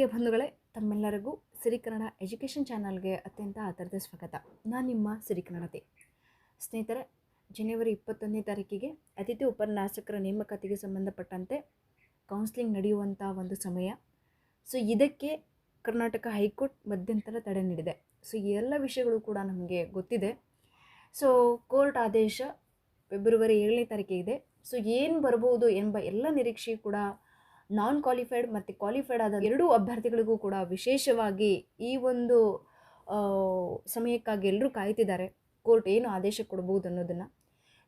ಪ್ರಿಯ ಬಂಧುಗಳೇ, ತಮ್ಮೆಲ್ಲರಿಗೂ ಸಿರಿ ಕನ್ನಡ ಎಜುಕೇಷನ್ ಚಾನಲ್ಗೆ ಅತ್ಯಂತ ಆತರದ ಸ್ವಾಗತ. ನಾನು ನಿಮ್ಮ ಸಿರಿ ಕನ್ನಡತೆ ಸ್ನೇಹಿತರೆ, ಜನವರಿ ಇಪ್ಪತ್ತೊಂದನೇ ತಾರೀಕಿಗೆ ಅತಿಥಿ ಉಪನ್ಯಾಸಕರ ನೇಮಕಾತಿಗೆ ಸಂಬಂಧಪಟ್ಟಂತೆ ಕೌನ್ಸಿಲಿಂಗ್ ನಡೆಯುವಂಥ ಒಂದು ಸಮಯ. ಸೊ ಇದಕ್ಕೆ ಕರ್ನಾಟಕ ಹೈಕೋರ್ಟ್ ಮಧ್ಯಂತರ ತಡೆ ನೀಡಿದೆ. ಸೊ ಈ ಎಲ್ಲ ವಿಷಯಗಳು ಕೂಡ ನಮಗೆ ಗೊತ್ತಿದೆ. ಸೊ ಕೋರ್ಟ್ ಆದೇಶ ಫೆಬ್ರವರಿ ಏಳನೇ ತಾರೀಕಿಗೆ ಸೊ ಏನು ಬರ್ಬೋದು ಎಂಬ ಎಲ್ಲ ನಿರೀಕ್ಷೆ ಕೂಡ ನಾನ್ ಕ್ವಾಲಿಫೈಡ್ ಮತ್ತು ಕ್ವಾಲಿಫೈಡ್ ಆದ ಎರಡೂ ಅಭ್ಯರ್ಥಿಗಳಿಗೂ ಕೂಡ ವಿಶೇಷವಾಗಿ ಈ ಒಂದು ಸಮಯಕ್ಕಾಗಿ ಎಲ್ಲರೂ ಕಾಯ್ತಿದ್ದಾರೆ. ಕೋರ್ಟ್ ಏನು ಆದೇಶ ಕೊಡ್ಬೋದು ಅನ್ನೋದನ್ನು.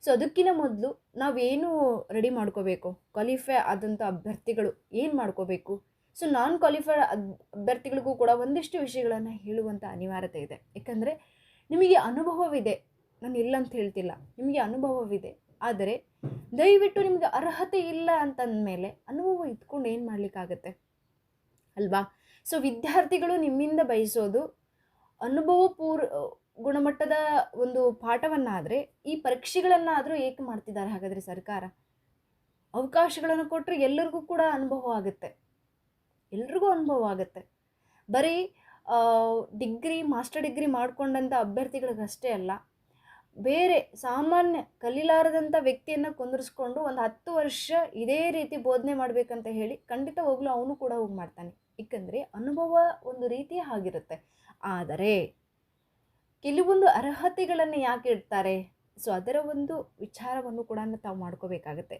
ಸೊ ಅದಕ್ಕಿಂತ ಮೊದಲು ನಾವೇನು ರೆಡಿ ಮಾಡ್ಕೋಬೇಕು? ಕ್ವಾಲಿಫೈ ಆದಂಥ ಅಭ್ಯರ್ಥಿಗಳು ಏನು ಮಾಡ್ಕೋಬೇಕು? ಸೊ ನಾನ್ ಕ್ವಾಲಿಫೈಡ್ ಅಭ್ಯರ್ಥಿಗಳಿಗೂ ಕೂಡ ಒಂದಿಷ್ಟು ವಿಷಯಗಳನ್ನು ಹೇಳುವಂಥ ಅನಿವಾರ್ಯತೆ ಇದೆ. ಯಾಕಂದರೆ ನಿಮಗೆ ಅನುಭವವಿದೆ. ನಾನು ಇಲ್ಲ ಅಂತ ಹೇಳ್ತಿಲ್ಲ. ನಿಮಗೆ ಅನುಭವವಿದೆ. ಆದರೆ ದಯವಿಟ್ಟು ನಿಮಗೆ ಅರ್ಹತೆ ಇಲ್ಲ ಅಂತಂದಮೇಲೆ ಅನುಭವ ಇಟ್ಕೊಂಡು ಏನು ಮಾಡಲಿಕ್ಕಾಗತ್ತೆ? ಅಲ್ವಾ? ಸೊ ವಿದ್ಯಾರ್ಥಿಗಳು ನಿಮ್ಮಿಂದ ಬಯಸೋದು ಅನುಭವ ಪೂರ್ ಗುಣಮಟ್ಟದ ಒಂದು ಪಾಠವನ್ನಾದರೆ ಈ ಪರೀಕ್ಷೆಗಳನ್ನಾದರೂ ಏಕೆ ಮಾಡ್ತಿದ್ದಾರೆ ಹಾಗಾದರೆ ಸರ್ಕಾರ? ಅವಕಾಶಗಳನ್ನು ಕೊಟ್ಟರೆ ಎಲ್ಲರಿಗೂ ಕೂಡ ಅನುಭವ ಆಗುತ್ತೆ. ಎಲ್ರಿಗೂ ಅನುಭವ ಆಗುತ್ತೆ. ಬರೀ ಡಿಗ್ರಿ, ಮಾಸ್ಟರ್ ಡಿಗ್ರಿ ಮಾಡ್ಕೊಂಡಂಥ ಅಭ್ಯರ್ಥಿಗಳಿಗಷ್ಟೇ ಅಲ್ಲ ಬೇರೆ ಸಾಮಾನ್ಯ ಕಲೀಲಾರದಂಥ ವ್ಯಕ್ತಿಯನ್ನು ಕುಂದಿರಿಸ್ಕೊಂಡು ಒಂದು ಹತ್ತು ವರ್ಷ ಇದೇ ರೀತಿ ಬೋಧನೆ ಮಾಡಬೇಕಂತ ಹೇಳಿ ಖಂಡಿತ ಹೋಗಲೂ ಅವನು ಕೂಡ ಹೋಗಿ ಮಾಡ್ತಾನೆ. ಏಕೆಂದರೆ ಅನುಭವ ಒಂದು ರೀತಿ ಆಗಿರುತ್ತೆ. ಆದರೆ, ಕೆಲವೊಂದು ಅರ್ಹತೆಗಳನ್ನು ಯಾಕೆ ಇಡ್ತಾರೆ? ಸೊ ಅದರ ಒಂದು ವಿಚಾರವನ್ನು ಕೂಡ ತಾವು ಮಾಡ್ಕೋಬೇಕಾಗತ್ತೆ.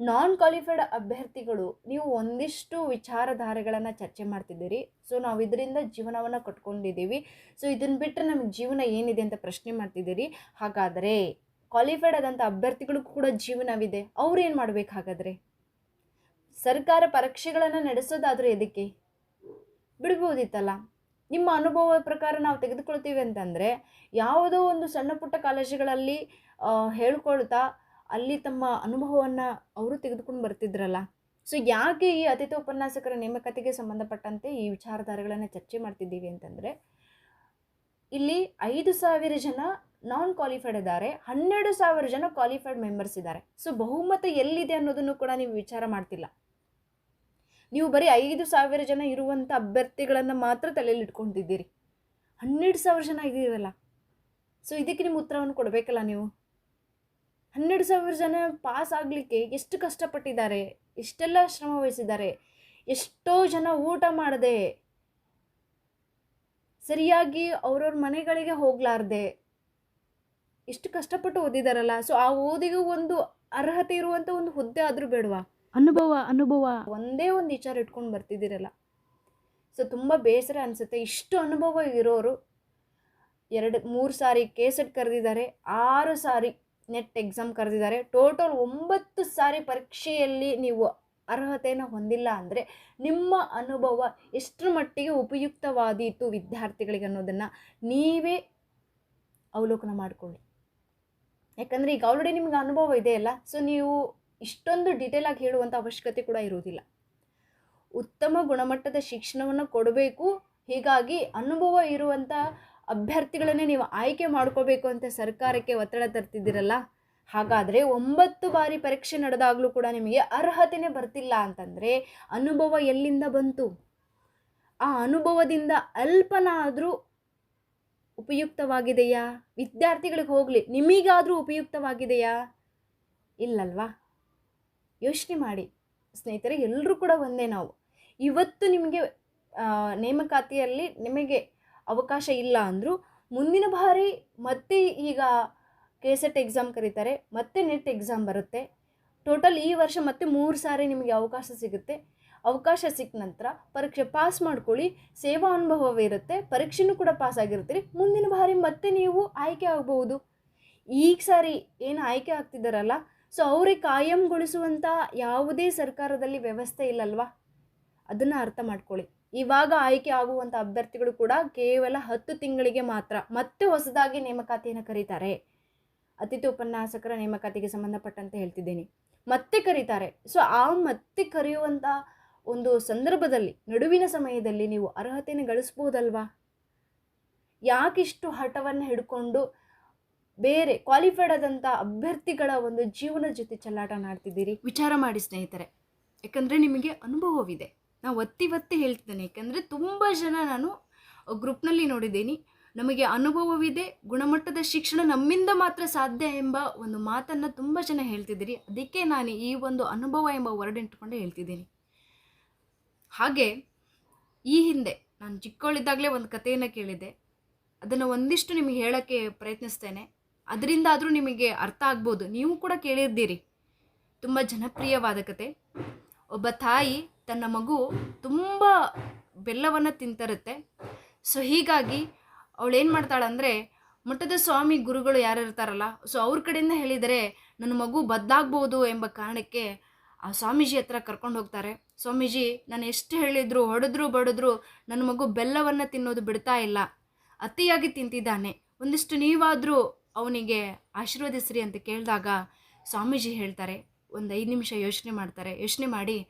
ನಾನ್ ಕ್ವಾಲಿಫೈಡ್ ಅಭ್ಯರ್ಥಿಗಳು, ನೀವು ಒಂದಿಷ್ಟು ವಿಚಾರಧಾರೆಗಳನ್ನು ಚರ್ಚೆ ಮಾಡ್ತಿದ್ದೀರಿ. ಸೊ ನಾವು ಇದರಿಂದ ಜೀವನವನ್ನು ಕಟ್ಕೊಂಡಿದ್ದೀವಿ. ಸೊ ಇದನ್ನು ಬಿಟ್ಟರೆ ನಮಗೆ ಜೀವನ ಏನಿದೆ ಅಂತ ಪ್ರಶ್ನೆ ಮಾಡ್ತಿದ್ದೀರಿ. ಹಾಗಾದರೆ ಕ್ವಾಲಿಫೈಡ್ ಆದಂಥ ಅಭ್ಯರ್ಥಿಗಳಿಗೂ ಕೂಡ ಜೀವನವಿದೆ. ಅವ್ರು ಏನು ಮಾಡ್ಬೇಕು ಹಾಗಾದರೆ ಸರ್ಕಾರ ಪರೀಕ್ಷೆಗಳನ್ನು ನಡೆಸೋದಾದರೂ ಎದಕ್ಕೆ? ಬಿಡ್ಬೋದಿತ್ತಲ್ಲ. ನಿಮ್ಮ ಅನುಭವ ಪ್ರಕಾರ ನಾವು ತೆಗೆದುಕೊಳ್ತೀವಿ ಅಂತಂದರೆ, ಯಾವುದೋ ಒಂದು ಸಣ್ಣ ಪುಟ್ಟ ಕಾಲೇಜುಗಳಲ್ಲಿ ಹೇಳ್ಕೊಳ್ತಾ ಅಲ್ಲಿ ತಮ್ಮ ಅನುಭವವನ್ನು ಅವರು ತೆಗೆದುಕೊಂಡು ಬರ್ತಿದ್ರಲ್ಲ. ಸೊ ಯಾಕೆ ಈ ಅತಿಥಿ ಉಪನ್ಯಾಸಕರ ನೇಮಕಾತಿಗೆ ಸಂಬಂಧಪಟ್ಟಂತೆ ಈ ವಿಚಾರಧಾರೆಗಳನ್ನು ಚರ್ಚೆ ಮಾಡ್ತಿದ್ದೀವಿ ಅಂತಂದರೆ, ಇಲ್ಲಿ ಐದು ಸಾವಿರ ಜನ ನಾನ್ ಕ್ವಾಲಿಫೈಡ್ ಇದ್ದಾರೆ, ಹನ್ನೆರಡು ಸಾವಿರ ಜನ ಕ್ವಾಲಿಫೈಡ್ ಮೆಂಬರ್ಸ್ ಇದ್ದಾರೆ. ಸೊ ಬಹುಮತ ಎಲ್ಲಿದೆ ಅನ್ನೋದನ್ನು ಕೂಡ ನೀವು ವಿಚಾರ ಮಾಡ್ತಿಲ್ಲ. ನೀವು ಬರೀ ಐದು ಸಾವಿರ ಜನ ಇರುವಂಥ ಅಭ್ಯರ್ಥಿಗಳನ್ನು ಮಾತ್ರ ತಲೆಯಲ್ಲಿ ಇಟ್ಕೊಂಡಿದ್ದೀರಿ. ಹನ್ನೆರಡು ಸಾವಿರ ಜನ ಇದ್ದೀರಲ್ಲ. ಸೊ ಇದಕ್ಕೆ ನಿಮ್ಮ ಉತ್ತರವನ್ನು ಕೊಡಬೇಕಲ್ಲ ನೀವು? ಹನ್ನೆರಡು ಸಾವಿರ ಜನ ಪಾಸ್ ಆಗಲಿಕ್ಕೆ ಎಷ್ಟು ಕಷ್ಟಪಟ್ಟಿದ್ದಾರೆ, ಎಷ್ಟೆಲ್ಲ ಶ್ರಮ ವಹಿಸಿದ್ದಾರೆ, ಎಷ್ಟೋ ಜನ ಊಟ ಮಾಡದೆ, ಸರಿಯಾಗಿ ಅವ್ರವ್ರ ಮನೆಗಳಿಗೆ ಹೋಗಲಾರ್ದೆ, ಎಷ್ಟು ಕಷ್ಟಪಟ್ಟು ಓದಿದಾರಲ್ಲ. ಸೊ ಆ ಓದಿಗೂ ಒಂದು ಅರ್ಹತೆ ಇರುವಂಥ ಒಂದು ಹುದ್ದೆ ಆದರೂ ಬೇಡವಾ? ಅನುಭವ ಅನುಭವ. ಒಂದೇ ಒಂದು ವಿಚಾರ ಇಟ್ಕೊಂಡು ಬರ್ತಿದ್ದೀರಲ್ಲ. ಸೊ ತುಂಬ ಬೇಸರ ಅನಿಸುತ್ತೆ. ಇಷ್ಟು ಅನುಭವ ಇರೋರು ಎರಡು, ಮೂರು ಸಾರಿ ಕೇಸೆಟ್ ಕರೆದಿದ್ದಾರೆ, ಆರು ಸಾರಿ ನೆಟ್ ಎಕ್ಸಾಮ್ ಕರೆದಿದ್ದಾರೆ. ಟೋಟಲ್ ಒಂಬತ್ತು ಸಾರಿ ಪರೀಕ್ಷೆಯಲ್ಲಿ ನೀವು ಅರ್ಹತೆಯನ್ನು ಹೊಂದಿಲ್ಲ ಅಂದರೆ ನಿಮ್ಮ ಅನುಭವ ಎಷ್ಟರ ಮಟ್ಟಿಗೆ ಉಪಯುಕ್ತವಾದೀತು ವಿದ್ಯಾರ್ಥಿಗಳಿಗೆ ಅನ್ನೋದನ್ನು ನೀವೇ ಅವಲೋಕನ ಮಾಡಿಕೊಳ್ಳಿ. ಯಾಕಂದರೆ ಈಗ ಆಲ್ರೆಡಿ ನಿಮ್ಗೆ ಅನುಭವ ಇದೆ ಅಲ್ಲ ಸೊ ನೀವು ಇಷ್ಟೊಂದು ಡೀಟೇಲ್ ಆಗಿ ಹೇಳುವಂಥ ಅವಶ್ಯಕತೆ ಕೂಡ ಇರುವುದಿಲ್ಲ. ಉತ್ತಮ ಗುಣಮಟ್ಟದ ಶಿಕ್ಷಣವನ್ನು ಕೊಡಬೇಕು, ಹೀಗಾಗಿ ಅನುಭವ ಇರುವಂಥ ಅಭ್ಯರ್ಥಿಗಳನ್ನೇ ನೀವು ಆಯ್ಕೆ ಮಾಡ್ಕೋಬೇಕು ಅಂತ ಸರ್ಕಾರಕ್ಕೆ ಒತ್ತಡ ತರ್ತಿದ್ದೀರಲ್ಲ? ಹಾಗಾದರೆ ಒಂಬತ್ತು ಬಾರಿ ಪರೀಕ್ಷೆ ನಡೆದಾಗಲೂ ಕೂಡ ನಿಮಗೆ ಅರ್ಹತೆನೇ ಬರ್ತಿಲ್ಲ ಅಂತಂದರೆ ಅನುಭವ ಎಲ್ಲಿಂದ ಬಂತು? ಆ ಅನುಭವದಿಂದ ಅಲ್ಪನಾದರೂ ಉಪಯುಕ್ತವಾಗಿದೆಯಾ? ವಿದ್ಯಾರ್ಥಿಗಳಿಗೆ ಹೋಗಲಿ, ನಿಮಗಾದರೂ ಉಪಯುಕ್ತವಾಗಿದೆಯಾ? ಇಲ್ಲಲ್ವಾ? ಯೋಚನೆ ಮಾಡಿ. ಸ್ನೇಹಿತರೆ ಎಲ್ಲರೂ ಕೂಡ ಒಂದೇ ನಾವು. ಇವತ್ತು ನಿಮಗೆ ನೇಮಕಾತಿಯಲ್ಲಿ ನಿಮಗೆ ಅವಕಾಶ ಇಲ್ಲ ಅಂದರೂ, ಮುಂದಿನ ಬಾರಿ ಮತ್ತೆ ಈಗ ಕೆ ಸೆಟ್ ಎಕ್ಸಾಮ್ ಕರೀತಾರೆ, ಮತ್ತೆ ನೆಟ್ ಎಕ್ಸಾಮ್ ಬರುತ್ತೆ. ಟೋಟಲ್ ಈ ವರ್ಷ ಮತ್ತೆ ಮೂರು ಸಾರಿ ನಿಮಗೆ ಅವಕಾಶ ಸಿಗುತ್ತೆ. ಅವಕಾಶ ಸಿಕ್ಕ ನಂತರ ಪರೀಕ್ಷೆ ಪಾಸ್ ಮಾಡ್ಕೊಳ್ಳಿ, ಸೇವಾ ಅನುಭವ ಇರುತ್ತೆ, ಪರೀಕ್ಷೆನೂ ಕೂಡ ಪಾಸ್ ಆಗಿರ್ತೀರಿ. ಮುಂದಿನ ಬಾರಿ ಮತ್ತೆ ನೀವು ಆಯ್ಕೆ ಆಗಬಹುದು. ಈಗ ಸಾರಿ ಏನು ಆಯ್ಕೆ ಆಗ್ತಿದ್ದಾರಲ್ಲ ಸೊ ಅವ್ರಿಗೆ ಕಾಯಂಗೊಳಿಸುವಂಥ ಯಾವುದೇ ಸರ್ಕಾರದಲ್ಲಿ ವ್ಯವಸ್ಥೆ ಇಲ್ಲಲ್ವಾ? ಅದನ್ನು ಅರ್ಥ ಮಾಡ್ಕೊಳ್ಳಿ. ಇವಾಗ ಆಯ್ಕೆ ಆಗುವಂಥ ಅಭ್ಯರ್ಥಿಗಳು ಕೂಡ ಕೇವಲ ಹತ್ತು ತಿಂಗಳಿಗೆ ಮಾತ್ರ ಮತ್ತೆ ಹೊಸದಾಗಿ ನೇಮಕಾತಿಯನ್ನು ಕರೀತಾರೆ. ಅತಿಥಿ ಉಪನ್ಯಾಸಕರ ನೇಮಕಾತಿಗೆ ಸಂಬಂಧಪಟ್ಟಂತೆ ಹೇಳ್ತಿದ್ದೀನಿ. ಮತ್ತೆ ಕರೀತಾರೆ. ಸೊ ಆ ಮತ್ತೆ ಕರೆಯುವಂಥ ಒಂದು ಸಂದರ್ಭದಲ್ಲಿ, ನಡುವಿನ ಸಮಯದಲ್ಲಿ ನೀವು ಅರ್ಹತೆಯನ್ನು ಗಳಿಸ್ಬೋದಲ್ವಾ? ಯಾಕಿಷ್ಟು ಹಠವನ್ನು ಹಿಡ್ಕೊಂಡು ಬೇರೆ ಕ್ವಾಲಿಫೈಡ್ ಆದಂಥ ಅಭ್ಯರ್ಥಿಗಳ ಒಂದು ಜೀವನ ಜೊತೆ ಚಲ್ಲಾಟ ಮಾಡ್ತಿದ್ದೀರಿ. ವಿಚಾರ ಮಾಡಿ ಸ್ನೇಹಿತರೆ, ಯಾಕಂದರೆ ನಿಮಗೆ ಅನುಭವವಿದೆ. ನಾವು ಒತ್ತಿ ಒತ್ತಿ ಹೇಳ್ತಿದ್ದೇನೆ, ಯಾಕೆಂದರೆ ತುಂಬ ಜನ ನಾನು ಗ್ರೂಪ್ನಲ್ಲಿ ನೋಡಿದ್ದೀನಿ. ನಮಗೆ ಅನುಭವವಿದೆ, ಗುಣಮಟ್ಟದ ಶಿಕ್ಷಣ ನಮ್ಮಿಂದ ಮಾತ್ರ ಸಾಧ್ಯ ಎಂಬ ಒಂದು ಮಾತನ್ನು ತುಂಬ ಜನ ಹೇಳ್ತಿದ್ದೀರಿ. ಅದಕ್ಕೆ ನಾನು ಈ ಒಂದು ಅನುಭವ ಎಂಬ ವರ್ಡ್ ಇಟ್ಕೊಂಡು ಹೇಳ್ತಿದ್ದೀನಿ. ಹಾಗೆ ಈ ಹಿಂದೆ ನಾನು ಚಿಕ್ಕವಳಿದ್ದಾಗಲೇ ಒಂದು ಕಥೆಯನ್ನು ಕೇಳಿದೆ ಅದನ್ನು ಒಂದಿಷ್ಟು ನಿಮಗೆ ಹೇಳೋಕ್ಕೆ ಪ್ರಯತ್ನಿಸ್ತೇನೆ. ಅದರಿಂದ ಆದರೂ ನಿಮಗೆ ಅರ್ಥ ಆಗ್ಬೋದು. ನೀವು ಕೂಡ ಕೇಳಿದ್ದೀರಿ. ತುಂಬ ಜನಪ್ರಿಯವಾದ ಕತೆ ಒಬ್ಬ ತಾಯಿ ತನ್ನ ಮಗು ತುಂಬ ಬೆಲ್ಲವನ್ನು ತಿಂತಿರುತ್ತೆ. ಸೊ ಹೀಗಾಗಿ ಅವಳು ಏನು ಮಾಡ್ತಾಳಂದರೆ ಮಠದ ಸ್ವಾಮಿ ಗುರುಗಳು ಯಾರು ಇರ್ತಾರಲ್ಲ ಸೊ ಅವ್ರ ಕಡೆಯಿಂದ ಹೇಳಿದರೆ, ನನ್ನ ಮಗು ಬದ್ದಾಗ್ಬೋದು ಎಂಬ ಕಾರಣಕ್ಕೆ ಆ ಸ್ವಾಮೀಜಿ ಹತ್ರ ಕರ್ಕೊಂಡು ಹೋಗ್ತಾರೆ. ಸ್ವಾಮೀಜಿ, ನಾನು ಎಷ್ಟು ಹೇಳಿದ್ರು, ಹೊಡೆದ್ರು, ಬಡಿದ್ರು, ನನ್ನ ಮಗು ಬೆಲ್ಲವನ್ನು ತಿನ್ನೋದು ಬಿಡ್ತಾ ಇಲ್ಲ. ಅತಿಯಾಗಿ ತಿಂತಿದ್ದಾನೆ. ಒಂದಿಷ್ಟು ನೀವಾದರೂ ಅವನಿಗೆ ಆಶೀರ್ವದಿಸ್ರಿ ಅಂತ ಕೇಳಿದಾಗ ಸ್ವಾಮೀಜಿ ಹೇಳ್ತಾರೆ ಒಂದು ಐದು ನಿಮಿಷ ಯೋಚನೆ ಮಾಡ್ತಾರೆ. ಯೋಚನೆ ಮಾಡಿ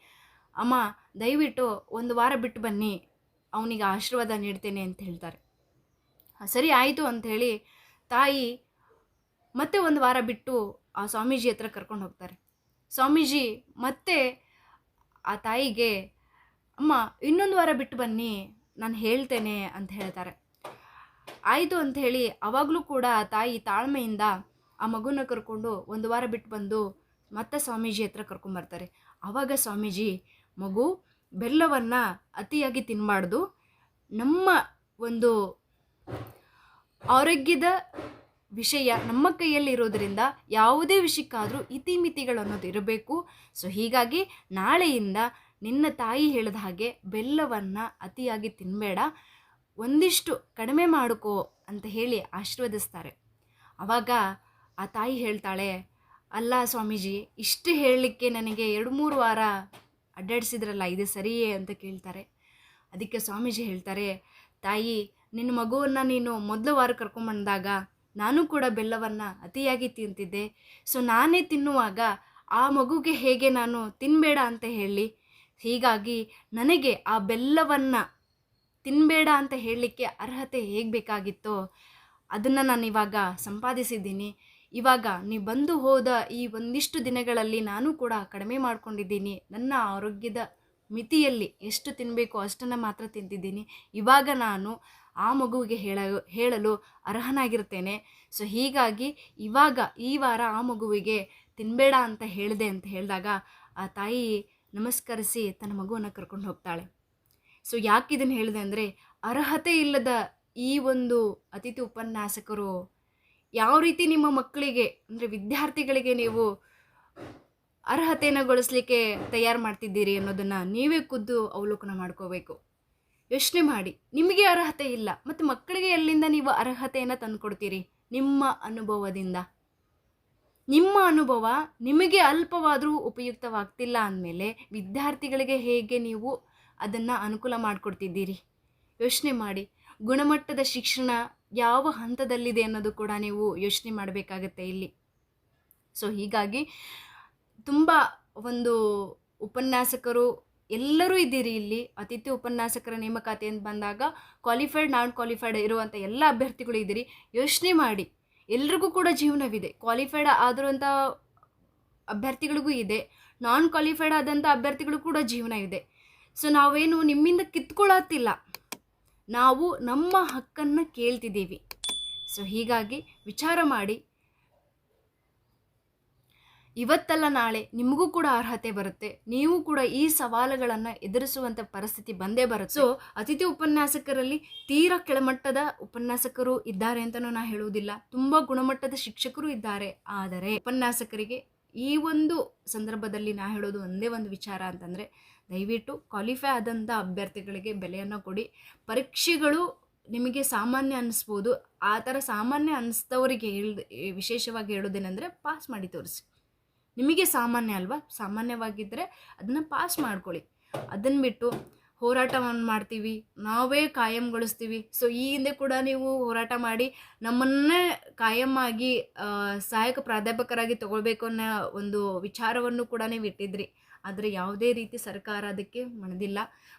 ಅಮ್ಮ ದಯವಿಟ್ಟು ಒಂದು ವಾರ ಬಿಟ್ಟು ಬನ್ನಿ ಅವನಿಗೆ ಆಶೀರ್ವಾದ ನೀಡ್ತೇನೆ ಅಂತ ಹೇಳ್ತಾರೆ. "ಹಾ, ಸರಿ ಆಯಿತು ಅಂಥೇಳಿ ತಾಯಿ ಮತ್ತೆ ಒಂದು ವಾರ ಬಿಟ್ಟು ಆ ಸ್ವಾಮೀಜಿ ಹತ್ರ ಕರ್ಕೊಂಡು ಹೋಗ್ತಾರೆ. ಸ್ವಾಮೀಜಿ ಮತ್ತೆ ಆ ತಾಯಿಗೆ ಅಮ್ಮ ಇನ್ನೊಂದು ವಾರ ಬಿಟ್ಟು ಬನ್ನಿ ನಾನು ಹೇಳ್ತೇನೆ ಅಂತ ಹೇಳ್ತಾರೆ. ಆಯಿತು ಅಂತ ಹೇಳಿ ಅವಾಗಲೂ ಕೂಡ ಆ ತಾಯಿ ತಾಳ್ಮೆಯಿಂದ ಆ ಮಗುನ ಕರ್ಕೊಂಡು ಒಂದು ವಾರ ಬಿಟ್ಟು ಬಂದು ಮತ್ತೆ ಸ್ವಾಮೀಜಿ ಹತ್ರ ಕರ್ಕೊಂಬರ್ತಾರೆ ಆವಾಗ ಸ್ವಾಮೀಜಿ ಮಗು ಬೆಲ್ಲವನ್ನು ಅತಿಯಾಗಿ ತಿನ್ನಬಾರ್ದು ನಮ್ಮ ಒಂದು ಆರೋಗ್ಯದ ವಿಷಯ ನಮ್ಮ ಕೈಯಲ್ಲಿ ಇರೋದ್ರಿಂದ ಯಾವುದೇ ವಿಷಯಕ್ಕಾದರೂ ಇತಿಮಿತಿಗಳು ಅನ್ನೋದು ಇರಬೇಕು. ಸೊ ಹೀಗಾಗಿ ನಾಳೆಯಿಂದ ನಿನ್ನ ತಾಯಿ ಹೇಳಿದ ಹಾಗೆ ಬೆಲ್ಲವನ್ನು ಅತಿಯಾಗಿ ತಿನ್ನಬೇಡ ಒಂದಿಷ್ಟು ಕಡಿಮೆ ಮಾಡಿಕೋ ಅಂತ ಹೇಳಿ ಆಶೀರ್ವದಿಸ್ತಾರೆ. ಆವಾಗ ಆ ತಾಯಿ ಹೇಳ್ತಾಳೆ, ಅಲ್ಲ ಸ್ವಾಮೀಜಿ, ಇಷ್ಟು ಹೇಳಲಿಕ್ಕೆ ನನಗೆ ಎರಡು ಮೂರು ವಾರ ಅಡ್ಡಾಡಿಸಿದ್ರಲ್ಲ, ಇದು ಸರಿಯೇ? ಅಂತ ಕೇಳ್ತಾರೆ. ಅದಕ್ಕೆ ಸ್ವಾಮೀಜಿ ಹೇಳ್ತಾರೆ, ತಾಯಿ, ನಿನ್ನ ಮಗುವನ್ನು ನೀನು ಮೊದಲ ವಾರ ಕರ್ಕೊಂಬಂದಾಗ ನಾನು ಕೂಡ ಬೆಲ್ಲವನ್ನು ಅತಿಯಾಗಿ ತಿಂತಿದ್ದೆ. ಸೊ, ನಾನೇ ತಿನ್ನುವಾಗ ಆ ಮಗುಗೆ ಹೇಗೆ ನಾನು ತಿನ್ನಬೇಡ ಅಂತ ಹೇಳಿ, ಹೀಗಾಗಿ ನನಗೆ ಆ ಬೆಲ್ಲವನ್ನು ತಿನ್ನಬೇಡ ಅಂತ ಹೇಳಲಿಕ್ಕೆ ಅರ್ಹತೆ ಹೇಗೆ ಬೇಕಾಗಿತ್ತೋ ಅದನ್ನು ನಾನು ಇವಾಗ ಸಂಪಾದಿಸಿದ್ದೀನಿ. ಇವಾಗ ನೀವು ಬಂದು ಹೋದ ಈ ಒಂದಿಷ್ಟು ದಿನಗಳಲ್ಲಿ ನಾನು ಕೂಡ ಕಡಿಮೆ ಮಾಡ್ಕೊಂಡಿದ್ದೀನಿ. ನನ್ನ ಆರೋಗ್ಯದ ಮಿತಿಯಲ್ಲಿ ಎಷ್ಟು ತಿನ್ನಬೇಕು ಅಷ್ಟನ್ನು ಮಾತ್ರ ತಿಂತಿದ್ದೀನಿ. ಇವಾಗ ನಾನು ಆ ಮಗುವಿಗೆ ಹೇಳ, ಹೇಳಲು ಅರ್ಹನಾಗಿರ್ತೇನೆ. ಸೊ ಹೀಗಾಗಿ ಇವಾಗ ಈ ವಾರ ಆ ಮಗುವಿಗೆ ತಿನ್ನಬೇಡ ಅಂತ ಹೇಳಿದೆ ಅಂತ ಹೇಳಿದಾಗ ಆ ತಾಯಿ ನಮಸ್ಕರಿಸಿ ತನ್ನ ಮಗುವನ್ನು ಕರ್ಕೊಂಡು ಹೋಗ್ತಾಳೆ. ಸೊ ಯಾಕೆ ಇದನ್ನು ಹೇಳಿದೆ ಅಂದರೆ, ಅರ್ಹತೆ ಇಲ್ಲದ ಈ ಒಂದು ಅತಿಥಿ ಉಪನ್ಯಾಸಕರು ಯಾವ ರೀತಿ ನಿಮ್ಮ ಮಕ್ಕಳಿಗೆ, ಅಂದರೆ ವಿದ್ಯಾರ್ಥಿಗಳಿಗೆ ನೀವು ಅರ್ಹತೆಯನ್ನು ಗೊಳಿಸ್ಲಿಕ್ಕೆ ತಯಾರು ಮಾಡ್ತಿದ್ದೀರಿ ಅನ್ನೋದನ್ನು ನೀವೇ ಖುದ್ದು ಅವಲೋಕನ ಮಾಡ್ಕೋಬೇಕು. ಯೋಚನೆ ಮಾಡಿ. ನಿಮಗೆ ಅರ್ಹತೆ ಇಲ್ಲ, ಮತ್ತು ಮಕ್ಕಳಿಗೆ ಎಲ್ಲಿಂದ ನೀವು ಅರ್ಹತೆಯನ್ನು ತಂದುಕೊಡ್ತೀರಿ? ನಿಮ್ಮ ಅನುಭವದಿಂದ. ನಿಮ್ಮ ಅನುಭವ ನಿಮಗೆ ಅಲ್ಪವಾದರೂ ಉಪಯುಕ್ತವಾಗ್ತಿಲ್ಲ ಅಂದಮೇಲೆ ವಿದ್ಯಾರ್ಥಿಗಳಿಗೆ ಹೇಗೆ ನೀವು ಅದನ್ನು ಅನುಕೂಲ ಮಾಡಿಕೊಡ್ತಿದ್ದೀರಿ. ಯೋಚನೆ ಮಾಡಿ. ಗುಣಮಟ್ಟದ ಶಿಕ್ಷಣ ಯಾವ ಹಂತದಲ್ಲಿದೆ ಅನ್ನೋದು ಕೂಡ ನೀವು ಯೋಚನೆ ಮಾಡಬೇಕಾಗತ್ತೆ ಇಲ್ಲಿ. ಸೊ ಹೀಗಾಗಿ ತುಂಬ ಒಂದು ಉಪನ್ಯಾಸಕರು ಎಲ್ಲರೂ ಇದ್ದೀರಿ ಇಲ್ಲಿ. ಅತಿಥಿ ಉಪನ್ಯಾಸಕರ ನೇಮಕಾತಿ ಅಂತ ಬಂದಾಗ ಕ್ವಾಲಿಫೈಡ್ ನಾನ್ ಕ್ವಾಲಿಫೈಡ್ ಇರುವಂಥ ಎಲ್ಲ ಅಭ್ಯರ್ಥಿಗಳು ಇದ್ದೀರಿ. ಯೋಚನೆ ಮಾಡಿ. ಎಲ್ರಿಗೂ ಕೂಡ ಜೀವನವಿದೆ. ಕ್ವಾಲಿಫೈಡ್ ಆಗಿರುವಂಥ ಅಭ್ಯರ್ಥಿಗಳಿಗೂ ಇದೆ. ನಾನ್ ಕ್ವಾಲಿಫೈಡ್ ಆದಂಥ ಅಭ್ಯರ್ಥಿಗಳು ಕೂಡ ಜೀವನ ಇದೆ. ಸೊ ನಾವೇನು ನಿಮ್ಮಿಂದ ಕಿತ್ಕೊಳ್ಳತ್ತಿಲ್ಲ ನಾವು ನಮ್ಮ ಹಕ್ಕನ್ನು ಕೇಳ್ತಿದ್ದೀವಿ. ಸೊ ಹೀಗಾಗಿ ವಿಚಾರ ಮಾಡಿ. ಇವತ್ತಲ್ಲ ನಾಳೆ ನಿಮಗೂ ಕೂಡ ಅರ್ಹತೆ ಬರುತ್ತೆ. ನೀವು ಕೂಡ ಈ ಸವಾಲುಗಳನ್ನು ಎದುರಿಸುವಂಥ ಪರಿಸ್ಥಿತಿ ಬಂದೇ ಬರುತ್ತೆ. ಸೊ ಅತಿಥಿ ಉಪನ್ಯಾಸಕರಲ್ಲಿ ತೀರಾ ಕೆಳಮಟ್ಟದ ಉಪನ್ಯಾಸಕರು ಇದ್ದಾರೆ ಅಂತಲೂ ನಾನು ಹೇಳುವುದಿಲ್ಲ. ತುಂಬ ಗುಣಮಟ್ಟದ ಶಿಕ್ಷಕರು ಇದ್ದಾರೆ. ಆದರೆ ಉಪನ್ಯಾಸಕರಿಗೆ ಈ ಒಂದು ಸಂದರ್ಭದಲ್ಲಿ ನಾ ಹೇಳೋದು ಒಂದೇ ಒಂದು ವಿಚಾರ ಅಂತಂದರೆ ದಯವಿಟ್ಟು ಕ್ವಾಲಿಫೈ ಆದಂಥ ಅಭ್ಯರ್ಥಿಗಳಿಗೆ ಬೆಲೆಯನ್ನು ಕೊಡಿ. ಪರೀಕ್ಷೆಗಳು ನಿಮಗೆ ಸಾಮಾನ್ಯ ಅನ್ನಿಸ್ಬೋದು ಆ ಥರ ಸಾಮಾನ್ಯ ಅನ್ನಿಸ್ದವರಿಗೆ ಹೇಳ್ದು ವಿಶೇಷವಾಗಿ ಹೇಳೋದೇನೆಂದರೆ ಪಾಸ್ ಮಾಡಿ ತೋರಿಸಿ. ನಿಮಗೆ ಸಾಮಾನ್ಯ ಅಲ್ವಾ? ಸಾಮಾನ್ಯವಾಗಿದ್ದರೆ ಅದನ್ನು ಪಾಸ್ ಮಾಡ್ಕೊಳ್ಳಿ. ಅದನ್ನು ಬಿಟ್ಟು ಹೋರಾಟವನ್ನು ಮಾಡ್ತೀವಿ. ನಾವೇ ಕಾಯಂಗೊಳಿಸ್ತೀವಿ. ಸೊ ಈ ಹಿಂದೆ ಕೂಡ ನೀವು ಹೋರಾಟ ಮಾಡಿ ನಮ್ಮನ್ನೇ ಕಾಯಮ್ಮಾಗಿ ಆಗಿ ಸಹಾಯಕ ಪ್ರಾಧ್ಯಾಪಕರಾಗಿ ತಗೊಳ್ಬೇಕು ಅನ್ನೋ ಒಂದು ವಿಚಾರವನ್ನು ಕೂಡ ನೀವು ಇಟ್ಟಿದ್ರಿ. ಆದರೆ ಯಾವುದೇ ರೀತಿ ಸರ್ಕಾರ ಅದಕ್ಕೆ ಮಣದಿಲ್ಲ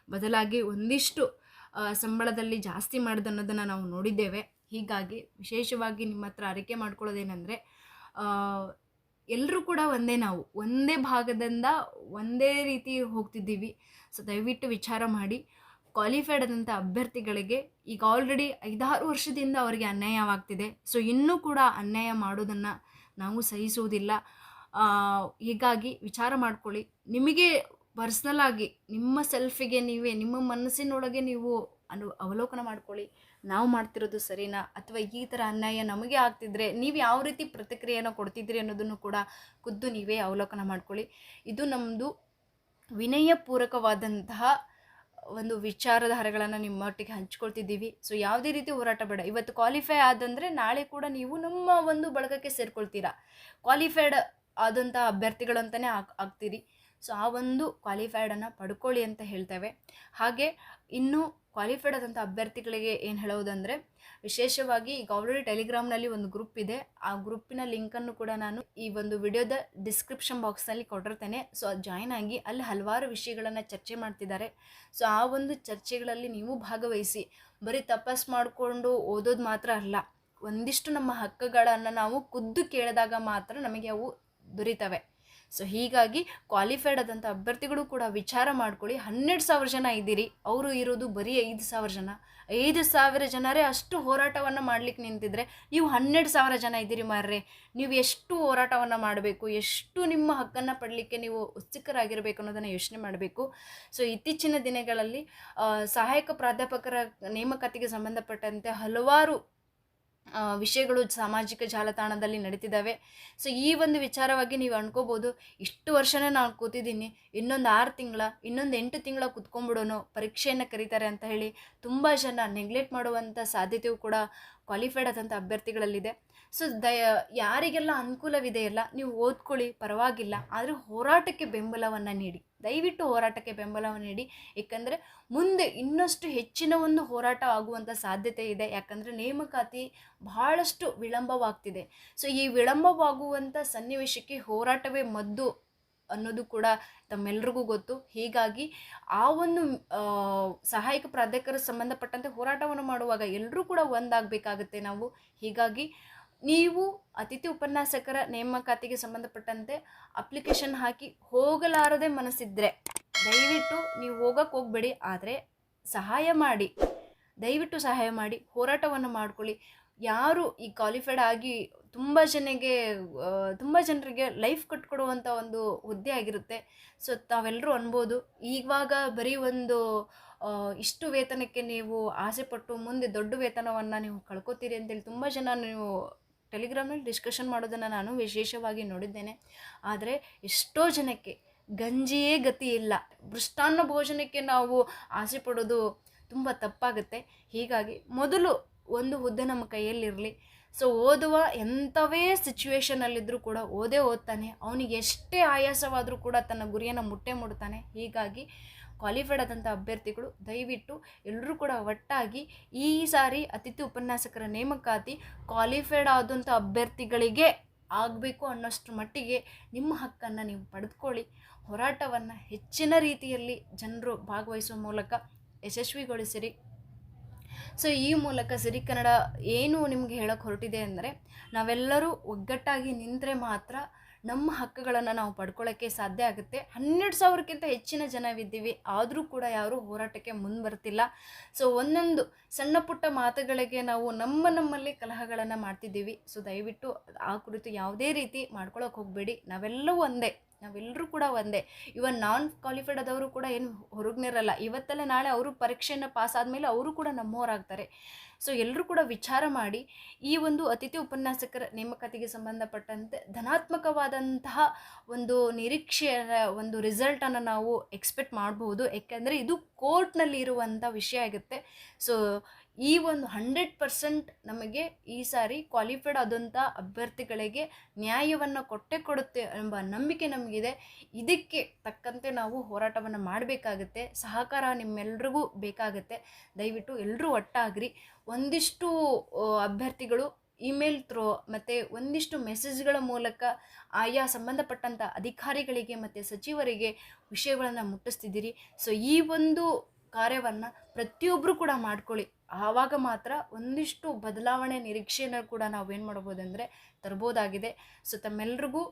ಬದಲಾಗಿ ಒಂದಿಷ್ಟು ಸಂಬಳದಲ್ಲಿ ಜಾಸ್ತಿ ಮಾಡಿದೆ ಅನ್ನೋದನ್ನು ನಾವು ನೋಡಿದ್ದೇವೆ. ಹೀಗಾಗಿ ವಿಶೇಷವಾಗಿ ನಿಮ್ಮ ಹತ್ರ ಅರಿಕೆ ಮಾಡ್ಕೊಳ್ಳೋದೇನೆಂದರೆ ಎಲ್ಲರೂ ಕೂಡ ಒಂದೇ ನಾವು, ಒಂದೇ ಭಾಗದಿಂದ ಒಂದೇ ರೀತಿ ಹೋಗ್ತಿದ್ದೀವಿ. ಸೊ, ದಯವಿಟ್ಟು ವಿಚಾರ ಮಾಡಿ. ಕ್ವಾಲಿಫೈಡ್ ಆದಂಥ ಅಭ್ಯರ್ಥಿಗಳಿಗೆ ಈಗ ಆಲ್ರೆಡಿ ಐದಾರು ವರ್ಷದಿಂದ ಅವರಿಗೆ ಅನ್ಯಾಯವಾಗ್ತಿದೆ. ಸೊ, ಇನ್ನೂ ಕೂಡ ಅನ್ಯಾಯ ಮಾಡೋದನ್ನು ನಾವು ಸಹಿಸುವುದಿಲ್ಲ. ಹೀಗಾಗಿ ವಿಚಾರ ಮಾಡ್ಕೊಳ್ಳಿ. ನಿಮಗೆ ಪರ್ಸ್ನಲ್ ಆಗಿ ನಿಮ್ಮ ಸೆಲ್ಫಿಗೆ ನೀವೇ, ನಿಮ್ಮ ಮನಸ್ಸಿನೊಳಗೆ ನೀವು ಅನು, ಅವಲೋಕನ ಮಾಡ್ಕೊಳ್ಳಿ. ನಾವು ಮಾಡ್ತಿರೋದು ಸರಿನಾ? ಅಥವಾ ಈ ಥರ ಅನ್ಯಾಯ ನಮಗೆ ಆಗ್ತಿದ್ರೆ ನೀವು ಯಾವ ರೀತಿ ಪ್ರತಿಕ್ರಿಯೆಯನ್ನು ಕೊಡ್ತಿದ್ರಿ ಅನ್ನೋದನ್ನು ಕೂಡ ಖುದ್ದು ನೀವೇ ಅವಲೋಕನ ಮಾಡ್ಕೊಳ್ಳಿ. ಇದು ನಮ್ಮದು ವಿನಯಪೂರ್ವಕವಾದಂತಹ ಒಂದು ವಿಚಾರಧಾರೆಗಳನ್ನು ನಿಮ್ಮೊಟ್ಟಿಗೆ ಹಂಚ್ಕೊಳ್ತಿದ್ದೀವಿ. ಸೊ ಯಾವುದೇ ರೀತಿ ಹೋರಾಟ ಬೇಡ. ಇವತ್ತು ಕ್ವಾಲಿಫೈ ಆದಂದರೆ ನಾಳೆ ಕೂಡ ನೀವು ನಮ್ಮ ಒಂದು ಬಳಗಕ್ಕೆ ಸೇರ್ಕೊಳ್ತೀರಾ? ಕ್ವಾಲಿಫೈಡ್ ಆದಂಥ ಅಭ್ಯರ್ಥಿಗಳು ಅಂತಲೇ ಆಗ್ ಆಗ್ತೀರಿ. ಸೊ, ಆ ಒಂದು ಕ್ವಾಲಿಫೈಡನ್ನು ಪಡ್ಕೊಳ್ಳಿ ಅಂತ ಹೇಳ್ತೇವೆ. ಹಾಗೆ ಇನ್ನು ಕ್ವಾಲಿಫೈಡ್ ಆದಂಥ ಅಭ್ಯರ್ಥಿಗಳಿಗೆ ಏನು ಹೇಳೋದಂದರೆ, ವಿಶೇಷವಾಗಿ ಈಗ ಆಲ್ರೆಡಿ ಟೆಲಿಗ್ರಾಮ್ನಲ್ಲಿ ಒಂದು ಗ್ರೂಪ್ ಇದೆ. ಆ ಗ್ರೂಪಿನ ಲಿಂಕನ್ನು ಕೂಡ ನಾನು ಈ ಒಂದು ವಿಡಿಯೋದ ಡಿಸ್ಕ್ರಿಪ್ಷನ್ ಬಾಕ್ಸ್ನಲ್ಲಿ ಕೊಟ್ಟಿರ್ತೇನೆ. ಸೊ, ಅದು ಜಾಯ್ನ್ ಆಗಿ ಅಲ್ಲಿ ಹಲವಾರು ವಿಷಯಗಳನ್ನು ಚರ್ಚೆ ಮಾಡ್ತಿದ್ದಾರೆ. ಸೊ, ಆ ಒಂದು ಚರ್ಚೆಗಳಲ್ಲಿ ನೀವು ಭಾಗವಹಿಸಿ. ಬರೀ ತಪಸ್ ಮಾಡಿಕೊಂಡು ಓದೋದು ಮಾತ್ರ ಅಲ್ಲ, ಒಂದಿಷ್ಟು ನಮ್ಮ ಹಕ್ಕುಗಳನ್ನು ನಾವು ಖುದ್ದು ಕೇಳಿದಾಗ ಮಾತ್ರ ನಮಗೆ ಅವು ದೊರೀತವೆ. ಸೊ ಹೀಗಾಗಿ ಕ್ವಾಲಿಫೈಡ್ ಆದಂಥ ಅಭ್ಯರ್ಥಿಗಳು ಕೂಡ ವಿಚಾರ ಮಾಡ್ಕೊಳ್ಳಿ. ಹನ್ನೆರಡು ಸಾವಿರ ಜನ ಇದ್ದೀರಿ. ಅವರು ಇರೋದು ಬರೀ ಐದು ಸಾವಿರ ಜನ. ಐದು ಸಾವಿರ ಜನರೇ ಅಷ್ಟು ಹೋರಾಟವನ್ನು ಮಾಡ್ಲಿಕ್ಕೆ ನಿಂತಿದ್ರೆ ನೀವು ಹನ್ನೆರಡು ಸಾವಿರ ಜನ ಇದ್ದೀರಿ ಮಾರ್ರೆ. ನೀವು ಎಷ್ಟು ಹೋರಾಟವನ್ನು ಮಾಡಬೇಕು, ಎಷ್ಟು ನಿಮ್ಮ ಹಕ್ಕನ್ನು ಪಡಲಿಕ್ಕೆ ನೀವು ಉತ್ಸುಕರಾಗಿರಬೇಕು ಅನ್ನೋದನ್ನು ಯೋಚನೆ ಮಾಡಬೇಕು. ಸೊ ಇತ್ತೀಚಿನ ದಿನಗಳಲ್ಲಿ ಸಹಾಯಕ ಪ್ರಾಧ್ಯಾಪಕರ ನೇಮಕಾತಿಗೆ ಸಂಬಂಧಪಟ್ಟಂತೆ ಹಲವಾರು ವಿಷಯಗಳು ಸಾಮಾಜಿಕ ಜಾಲತಾಣದಲ್ಲಿ ನಡೀತಿದ್ದಾವೆ. ಸೊ ಈ ಒಂದು ವಿಚಾರವಾಗಿ ನೀವು ಅನ್ಕೋಬೋದು, ಇಷ್ಟು ವರ್ಷನೇ ನಾನು ಕೂತಿದ್ದೀನಿ, ಇನ್ನೊಂದು ಆರು ತಿಂಗಳ, ಇನ್ನೊಂದು ಎಂಟು ತಿಂಗಳ ಕುತ್ಕೊಂಡ್ಬಿಡೋನು ಪರೀಕ್ಷೆಯನ್ನು ಕರೀತಾರೆ ಅಂತ ಹೇಳಿ ತುಂಬ ಜನ ನೆಗ್ಲೆಕ್ಟ್ ಮಾಡುವಂಥ ಸಾಧ್ಯತೆಯು ಕೂಡ ಕ್ವಾಲಿಫೈಡ್ ಆದಂಥ ಅಭ್ಯರ್ಥಿಗಳಲ್ಲಿದೆ. ಸೊ ದಯ ಯಾರಿಗೆಲ್ಲ ಅನುಕೂಲವಿದೆಯಲ್ಲ, ನೀವು ಓದ್ಕೊಳ್ಳಿ, ಪರವಾಗಿಲ್ಲ, ಆದರೆ ಹೋರಾಟಕ್ಕೆ ಬೆಂಬಲವನ್ನು ನೀಡಿ. ದಯವಿಟ್ಟು ಹೋರಾಟಕ್ಕೆ ಬೆಂಬಲವನ್ನು ನೀಡಿ. ಏಕೆಂದರೆ ಮುಂದೆ ಇನ್ನಷ್ಟು ಹೆಚ್ಚಿನ ಒಂದು ಹೋರಾಟ ಆಗುವಂಥ ಸಾಧ್ಯತೆ ಇದೆ. ಯಾಕಂದರೆ ನೇಮಕಾತಿ ಬಹಳಷ್ಟು ವಿಳಂಬವಾಗ್ತಿದೆ. ಸೊ ಈ ವಿಳಂಬವಾಗುವಂಥ ಸನ್ನಿವೇಶಕ್ಕೆ ಹೋರಾಟವೇ ಮದ್ದು ಅನ್ನೋದು ಕೂಡ ತಮ್ಮೆಲ್ರಿಗೂ ಗೊತ್ತು. ಹೀಗಾಗಿ ಆ ಒಂದು ಸಹಾಯಕ ಪ್ರಾಧ್ಯಾಪಕರ ಸಂಬಂಧಪಟ್ಟಂತೆ ಹೋರಾಟವನ್ನು ಮಾಡುವಾಗ ಎಲ್ಲರೂ ಕೂಡ ಒಂದಾಗಬೇಕಾಗತ್ತೆ ನಾವು. ಹೀಗಾಗಿ ನೀವು ಅತಿಥಿ ಉಪನ್ಯಾಸಕರ ನೇಮಕಾತಿಗೆ ಸಂಬಂಧಪಟ್ಟಂತೆ ಅಪ್ಲಿಕೇಶನ್ ಹಾಕಿ ಹೋಗಲಾರದೆ ಮನಸ್ಸಿದ್ರೆ, ದಯವಿಟ್ಟು ನೀವು ಹೋಗಕ್ಕೆ ಹೋಗಬೇಡಿ, ಆದರೆ ಸಹಾಯ ಮಾಡಿ. ದಯವಿಟ್ಟು ಸಹಾಯ ಮಾಡಿ, ಹೋರಾಟವನ್ನು ಮಾಡ್ಕೊಳ್ಳಿ. ಯಾರು ಈ ಕ್ವಾಲಿಫೈಡ್ ಆಗಿ ತುಂಬ ಜನಗೆ ತುಂಬ ಜನರಿಗೆ ಲೈಫ್ ಕಟ್ಕೊಡುವಂಥ ಒಂದು ಹುದ್ದೆ ಆಗಿರುತ್ತೆ. ಸೊ ತಾವೆಲ್ಲರೂ ಅನ್ಬೋದು ಇವಾಗ ಬರೀ ಒಂದು ಇಷ್ಟು ವೇತನಕ್ಕೆ ನೀವು ಆಸೆ ಪಟ್ಟು, ಮುಂದೆ ದೊಡ್ಡ ವೇತನವನ್ನು ನೀವು ಕಳ್ಕೊತೀರಿ ಅಂತೇಳಿ ತುಂಬ ಜನ ನೀವು ಟೆಲಿಗ್ರಾಮ್ನಲ್ಲಿ ಡಿಸ್ಕಷನ್ ಮಾಡೋದನ್ನು ನಾನು ವಿಶೇಷವಾಗಿ ನೋಡಿದ್ದೇನೆ. ಆದರೆ ಎಷ್ಟೋ ಜನಕ್ಕೆ ಗಂಜಿಯೇ ಗತಿ ಇಲ್ಲ. ಮೃಷ್ಟಾನ್ನ ಭೋಜನಕ್ಕೆ ನಾವು ಆಸೆ ಪಡೋದು ತುಂಬ ತಪ್ಪಾಗುತ್ತೆ. ಹೀಗಾಗಿ ಮೊದಲು ಒಂದು ಹುದ್ದೆ ನಮ್ಮ ಕೈಯಲ್ಲಿರಲಿ. ಸೊ ಓದುವ ಎಂಥವೇ ಸಿಚುವೇಶನಲ್ಲಿದ್ದರೂ ಕೂಡ ಓದೇ ಓದ್ತಾನೆ. ಅವನಿಗೆ ಎಷ್ಟೇ ಆಯಾಸವಾದರೂ ಕೂಡ ತನ್ನ ಗುರಿಯನ್ನು ಮುಟ್ಟೆ ಮುಡ್ತಾನೆ ಹೀಗಾಗಿ ಕ್ವಾಲಿಫೈಡ್ ಆದಂಥ ಅಭ್ಯರ್ಥಿಗಳು ದಯವಿಟ್ಟು ಎಲ್ಲರೂ ಕೂಡ ಒಟ್ಟಾಗಿ ಈ ಸಾರಿ ಅತಿಥಿ ಉಪನ್ಯಾಸಕರ ನೇಮಕಾತಿ ಕ್ವಾಲಿಫೈಡ್ ಆದಂಥ ಅಭ್ಯರ್ಥಿಗಳಿಗೆ ಆಗಬೇಕು ಅನ್ನೋಷ್ಟು ಮಟ್ಟಿಗೆ ನಿಮ್ಮ ಹಕ್ಕನ್ನು ನೀವು ಪಡೆದುಕೊಳ್ಳಿ. ಹೋರಾಟವನ್ನು ಹೆಚ್ಚಿನ ರೀತಿಯಲ್ಲಿ ಜನರು ಭಾಗವಹಿಸುವ ಮೂಲಕ ಯಶಸ್ವಿಗೊಳಿಸಿರಿ. ಸೊ ಈ ಮೂಲಕ ಸಿರಿ ಕನ್ನಡ ಏನು ನಿಮಗೆ ಹೇಳಕ್ಕೆ ಹೊರಟಿದೆ ಅಂದರೆ ನಾವೆಲ್ಲರೂ ಒಗ್ಗಟ್ಟಾಗಿ ನಿಂತರೆ ಮಾತ್ರ ನಮ್ಮ ಹಕ್ಕುಗಳನ್ನು ನಾವು ಪಡ್ಕೊಳ್ಳೋಕ್ಕೆ ಸಾಧ್ಯ ಆಗುತ್ತೆ. ಹನ್ನೆರಡು ಸಾವಿರಕ್ಕಿಂತ ಹೆಚ್ಚಿನ ಜನವಿದ್ದೀವಿ ಆದರೂ ಕೂಡ ಯಾರೂ ಹೋರಾಟಕ್ಕೆ ಮುಂದೆ ಬರ್ತಿಲ್ಲ. ಸೊ ಒಂದೊಂದು ಸಣ್ಣ ಪುಟ್ಟ ಮಾತುಗಳಿಗೆ ನಾವು ನಮ್ಮ ನಮ್ಮಲ್ಲಿ ಕಲಹಗಳನ್ನು ಮಾಡ್ತಿದ್ದೀವಿ. ಸೊ ದಯವಿಟ್ಟು ಆ ಕುರಿತು ಯಾವುದೇ ರೀತಿ ಮಾಡ್ಕೊಳ್ಳೋಕೆ ಹೋಗಬೇಡಿ. ನಾವೆಲ್ಲರೂ ಒಂದೇ. ನಾವೆಲ್ಲರೂ ಕೂಡ ಒಂದೇ. ಇವನ್ ನಾನ್ ಕ್ವಾಲಿಫೈಡ್ ಆದವರು ಕೂಡ ಏನು ಹೊರಗ್ನಿರಲ್ಲ ಇವತ್ತಲ್ಲೇ ನಾಳೆ ಅವರು ಪರೀಕ್ಷೆಯನ್ನು ಪಾಸ್ ಆದಮೇಲೆ ಅವರು ಕೂಡ ನಮ್ಮವರಾಗ್ತಾರೆ ಸೊ ಎಲ್ಲರೂ ಕೂಡ ವಿಚಾರ ಮಾಡಿ ಈ ಒಂದು ಅತಿಥಿ ಉಪನ್ಯಾಸಕರ ನೇಮಕಾತಿಗೆ ಸಂಬಂಧಪಟ್ಟಂತೆ ಧನಾತ್ಮಕವಾದಂತಹ ಒಂದು ನಿರೀಕ್ಷೆಯ ಒಂದು ರಿಸಲ್ಟನ್ನು ನಾವು ಎಕ್ಸ್ಪೆಕ್ಟ್ ಮಾಡಬಹುದು ಯಾಕೆಂದರೆ ಇದು ಕೋರ್ಟ್ನಲ್ಲಿ ಇರುವಂಥ ವಿಷಯ ಆಗುತ್ತೆ. ಸೊ ಈ ಒಂದು ಹಂಡ್ರೆಡ್ ಪರ್ಸೆಂಟ್ ನಮಗೆ ಈ ಸಾರಿ ಕ್ವಾಲಿಫೈಡ್ ಆದಂಥ ಅಭ್ಯರ್ಥಿಗಳಿಗೆ ನ್ಯಾಯವನ್ನು ಕೊಟ್ಟೆ ಕೊಡುತ್ತೆ ಎಂಬ ನಂಬಿಕೆ ನಮಗಿದೆ. ಇದಕ್ಕೆ ತಕ್ಕಂತೆ ನಾವು ಹೋರಾಟವನ್ನು ಮಾಡಬೇಕಾಗುತ್ತೆ, ಸಹಕಾರ ನಿಮ್ಮೆಲ್ರಿಗೂ ಬೇಕಾಗುತ್ತೆ. ದಯವಿಟ್ಟು ಎಲ್ಲರೂ ಒಟ್ಟಾಗ್ರಿ. ಒಂದಿಷ್ಟು ಅಭ್ಯರ್ಥಿಗಳು ಇಮೇಲ್ ಥ್ರೋ ಮತ್ತು ಒಂದಿಷ್ಟು ಮೆಸೇಜ್ಗಳ ಮೂಲಕ ಆಯಾ ಸಂಬಂಧಪಟ್ಟಂಥ ಅಧಿಕಾರಿಗಳಿಗೆ ಮತ್ತು ಸಚಿವರಿಗೆ ವಿಷಯಗಳನ್ನು ಮುಟ್ಟಿಸ್ತಿದ್ದೀರಿ. ಸೊ ಈ ಒಂದು ಕಾರ್ಯವನ್ನು ಪ್ರತಿಯೊಬ್ಬರು ಕೂಡ ಮಾಡ್ಕೊಳ್ಳಿ. ಆವಾಗ ಮಾತ್ರ ಒಂದಿಷ್ಟು ಬದಲಾವಣೆ ನಿರೀಕ್ಷೆಯನ್ನು ಕೂಡ ನಾವೇನು ಮಾಡ್ಬೋದಂದರೆ ತರ್ಬೋದಾಗಿದೆ. ಸೊ ತಮ್ಮೆಲ್ರಿಗೂ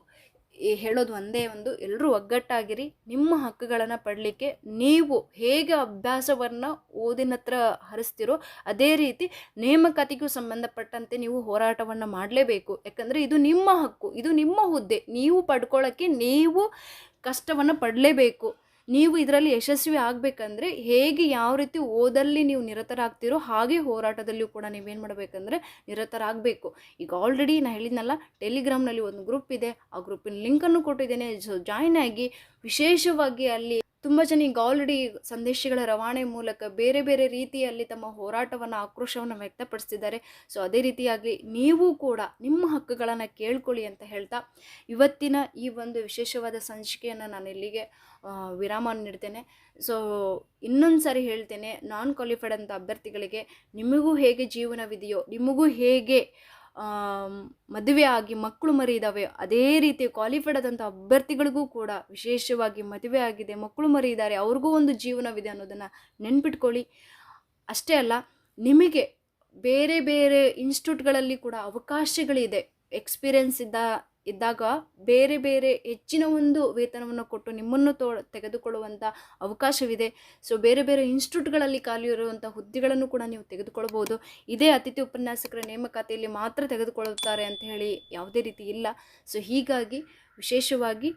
ಹೇಳೋದು ಒಂದೇ ಒಂದು ಎಲ್ಲರೂ ಒಗ್ಗಟ್ಟಾಗಿರಿ, ನಿಮ್ಮ ಹಕ್ಕುಗಳನ್ನು ಪಡಲಿಕ್ಕೆ ನೀವು ಹೇಗೆ ಅಭ್ಯಾಸವನ್ನು ಓದಿನ ಹತ್ರ ಹರಿಸ್ತಿರೋ ಅದೇ ರೀತಿ ನೇಮಕಾತಿಗೂ ಸಂಬಂಧಪಟ್ಟಂತೆ ನೀವು ಹೋರಾಟವನ್ನು ಮಾಡಲೇಬೇಕು. ಯಾಕಂದರೆ ಇದು ನಿಮ್ಮ ಹಕ್ಕು, ಇದು ನಿಮ್ಮ ಹುದ್ದೆ, ನೀವು ಪಡ್ಕೊಳ್ಳೋಕ್ಕೆ ನೀವು ಕಷ್ಟವನ್ನು ಪಡಲೇಬೇಕು. ನೀವು ಇದರಲ್ಲಿ ಯಶಸ್ವಿ ಆಗಬೇಕಂದ್ರೆ ಹೇಗೆ ಯಾವ ರೀತಿ ಓದಲ್ಲಿ ನೀವು ನಿರತರಾಗ್ತಿರೋ ಹಾಗೆ ಹೋರಾಟದಲ್ಲಿಯೂ ಕೂಡ ನೀವೇನು ಮಾಡಬೇಕಂದ್ರೆ ನಿರತರಾಗಬೇಕು. ಈಗ ಆಲ್ರೆಡಿ ನಾನು ಹೇಳಿದ್ನಲ್ಲ ಟೆಲಿಗ್ರಾಮ್ನಲ್ಲಿ ಒಂದು ಗ್ರೂಪ್ ಇದೆ. ಆ ಗ್ರೂಪಿನ ಲಿಂಕನ್ನು ಕೊಟ್ಟಿದ್ದೇನೆ. ಸೊ ಜಾಯ್ನ್ ಆಗಿ ವಿಶೇಷವಾಗಿ ಅಲ್ಲಿ ತುಂಬ ಜನ ಈಗ ಆಲ್ರೆಡಿ ಸಂದೇಶಗಳ ರವಾನೆ ಮೂಲಕ ಬೇರೆ ಬೇರೆ ರೀತಿಯಲ್ಲಿ ತಮ್ಮ ಹೋರಾಟವನ್ನು, ಆಕ್ರೋಶವನ್ನು ವ್ಯಕ್ತಪಡಿಸ್ತಿದ್ದಾರೆ. ಸೊ ಅದೇ ರೀತಿಯಾಗಿ ನೀವು ಕೂಡ ನಿಮ್ಮ ಹಕ್ಕುಗಳನ್ನು ಕೇಳ್ಕೊಳ್ಳಿ ಅಂತ ಹೇಳ್ತಾ ಇವತ್ತಿನ ಈ ಒಂದು ವಿಶೇಷವಾದ ಸಂಚಿಕೆಯನ್ನು ನಾನು ಇಲ್ಲಿಗೆ ವಿರಾಮ ನೀಡ್ತೇನೆ. ಸೊ ಇನ್ನೊಂದು ಸಾರಿ ಹೇಳ್ತೇನೆ ನಾನ್ ಕ್ವಾಲಿಫೈಡ್ ಅಂತ ಅಭ್ಯರ್ಥಿಗಳಿಗೆ ನಿಮಗೂ ಹೇಗೆ ಜೀವನವಿದೆಯೋ, ನಿಮಗೂ ಹೇಗೆ ಮದುವೆ ಆಗಿ ಮಕ್ಕಳು ಮರಿ ಇದ್ದಾವೆ ಅದೇ ರೀತಿ ಕ್ವಾಲಿಫೈಡ್ ಆದಂಥ ಅಭ್ಯರ್ಥಿಗಳಿಗೂ ಕೂಡ ವಿಶೇಷವಾಗಿ ಮದುವೆ ಆಗಿದೆ. ಮಕ್ಕಳು ಮರಿ ಇದ್ದಾರೆ ಅವ್ರಿಗೂ ಒಂದು ಜೀವನವಿದೆ ಅನ್ನೋದನ್ನು ನೆನ್ಪಿಟ್ಕೊಳ್ಳಿ. ಅಷ್ಟೇ ಅಲ್ಲ, ನಿಮಗೆ ಬೇರೆ ಬೇರೆ ಇನ್ಸ್ಟಿಟ್ಯೂಟ್ಗಳಲ್ಲಿ ಕೂಡ ಅವಕಾಶಗಳಿದೆ. ಎಕ್ಸ್ಪೀರಿಯನ್ಸ್ ಇದ್ದ ಇದ್ದಾಗ ಬೇರೆ ಬೇರೆ ಹೆಚ್ಚಿನ ಒಂದು ವೇತನವನ್ನು ಕೊಟ್ಟು ನಿಮ್ಮನ್ನು ತೋ ತೆಗೆದುಕೊಳ್ಳುವಂಥ ಅವಕಾಶವಿದೆ. ಸೊ ಬೇರೆ ಬೇರೆ ಇನ್ಸ್ಟಿಟ್ಯೂಟ್ಗಳಲ್ಲಿ ಖಾಲಿ ಇರುವಂಥ ಹುದ್ದೆಗಳನ್ನು ಕೂಡ ನೀವು ತೆಗೆದುಕೊಳ್ಬೋದು ಇದೇ ಅತಿಥಿ ಉಪನ್ಯಾಸಕರ ನೇಮಕಾತಿಯಲ್ಲಿ ಮಾತ್ರ ತೆಗೆದುಕೊಳ್ಳುತ್ತಾರೆ ಅಂತ ಹೇಳಿ ಯಾವುದೇ ರೀತಿ ಇಲ್ಲ. ಸೊ ಹೀಗಾಗಿ ವಿಶೇಷವಾಗಿ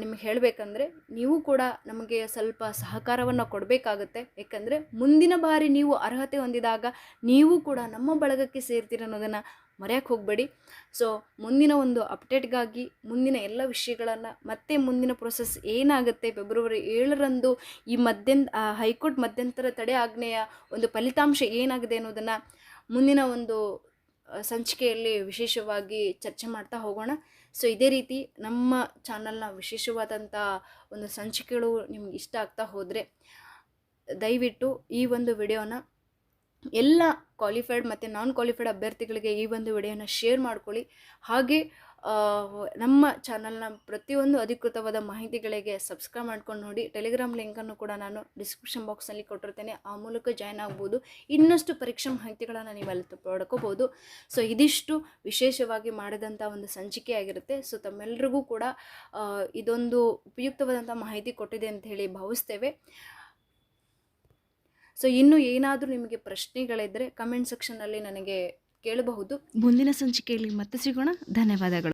ನಿಮಗೆ ಹೇಳಬೇಕಂದ್ರೆ ನೀವು ಕೂಡ ನಮಗೆ ಸ್ವಲ್ಪ ಸಹಕಾರವನ್ನು ಕೊಡಬೇಕಾಗುತ್ತೆ. ಏಕೆಂದರೆ ಮುಂದಿನ ಬಾರಿ ನೀವು ಅರ್ಹತೆ ಹೊಂದಿದಾಗ ನೀವು ಕೂಡ ನಮ್ಮ ಬಳಗಕ್ಕೆ ಸೇರ್ತೀರ ಅನ್ನೋದನ್ನು ಮರೆಯೋಕ್ಕೆ ಹೋಗಬೇಡಿ. ಸೊ ಮುಂದಿನ ಒಂದು ಅಪ್ಡೇಟ್ಗಾಗಿ ಮುಂದಿನ ಎಲ್ಲ ವಿಷಯಗಳನ್ನು ಮತ್ತೆ ಮುಂದಿನ ಪ್ರೊಸೆಸ್ ಏನಾಗುತ್ತೆ ಫೆಬ್ರವರಿ ಏಳರಂದು ಈ ಮಧ್ಯಂತ ಹೈಕೋರ್ಟ್ ಮಧ್ಯಂತರ ತಡೆ ಆಜ್ಞೆಯ ಒಂದು ಫಲಿತಾಂಶ ಏನಾಗಿದೆ ಅನ್ನೋದನ್ನು ಮುಂದಿನ ಒಂದು ಸಂಚಿಕೆಯಲ್ಲಿ ವಿಶೇಷವಾಗಿ ಚರ್ಚೆ ಮಾಡ್ತಾ ಹೋಗೋಣ. ಸೊ ಇದೇ ರೀತಿ ನಮ್ಮ ಚಾನಲ್ನ ವಿಶೇಷವಾದಂಥ ಒಂದು ಸಂಚಿಕೆಗಳು ನಿಮ್ಗೆ ಇಷ್ಟ ಆಗ್ತಾ ಹೋದರೆ ದಯವಿಟ್ಟು ಈ ಒಂದು ವಿಡಿಯೋನ ಎಲ್ಲ ಕ್ವಾಲಿಫೈಡ್ ಮತ್ತು ನಾನ್ ಕ್ವಾಲಿಫೈಡ್ ಅಭ್ಯರ್ಥಿಗಳಿಗೆ ಈ ಒಂದು ವಿಡಿಯೋನ ಶೇರ್ ಮಾಡ್ಕೊಳ್ಳಿ. ಹಾಗೆ ನಮ್ಮ ಚಾನಲ್ನ ಪ್ರತಿಯೊಂದು ಅಧಿಕೃತವಾದ ಮಾಹಿತಿಗಳಿಗೆ ಸಬ್ಸ್ಕ್ರೈಬ್ ಮಾಡ್ಕೊಂಡು ನೋಡಿ. ಟೆಲಿಗ್ರಾಮ್ ಲಿಂಕನ್ನು ಕೂಡ ನಾನು ಡಿಸ್ಕ್ರಿಪ್ಷನ್ ಬಾಕ್ಸ್ನಲ್ಲಿ ಕೊಟ್ಟಿರ್ತೇನೆ. ಆ ಮೂಲಕ ಜಾಯ್ನ್ ಆಗ್ಬೋದು. ಇನ್ನಷ್ಟು ಪರೀಕ್ಷಾ ಮಾಹಿತಿಗಳನ್ನು ನೀವು ಅಲ್ಲಿ ತ- ಪಡ್ಕೋಬೋದು. ಸೊ ಇದಿಷ್ಟು ವಿಶೇಷವಾಗಿ ಮಾಡಿದಂಥ ಒಂದು ಸಂಚಿಕೆ ಆಗಿರುತ್ತೆ. ಸೊ ತಮ್ಮೆಲ್ಲರಿಗೂ ಕೂಡ ಇದೊಂದು ಉಪಯುಕ್ತವಾದಂಥ ಮಾಹಿತಿ ಕೊಟ್ಟಿದೆ ಅಂತ ಹೇಳಿ ಭಾವಿಸ್ತೇವೆ. ಸೊ ಇನ್ನು ಏನಾದರೂ ನಿಮಗೆ ಪ್ರಶ್ನೆಗಳಿದ್ದರೆ ಕಮೆಂಟ್ ಸೆಕ್ಷನಲ್ಲಿ ನನಗೆ ಕೇಳಬಹುದು. ಮುಂದಿನ ಸಂಚಿಕೆಯಲ್ಲಿ ಮತ್ತೆ ಸಿಗೋಣ. ಧನ್ಯವಾದಗಳು.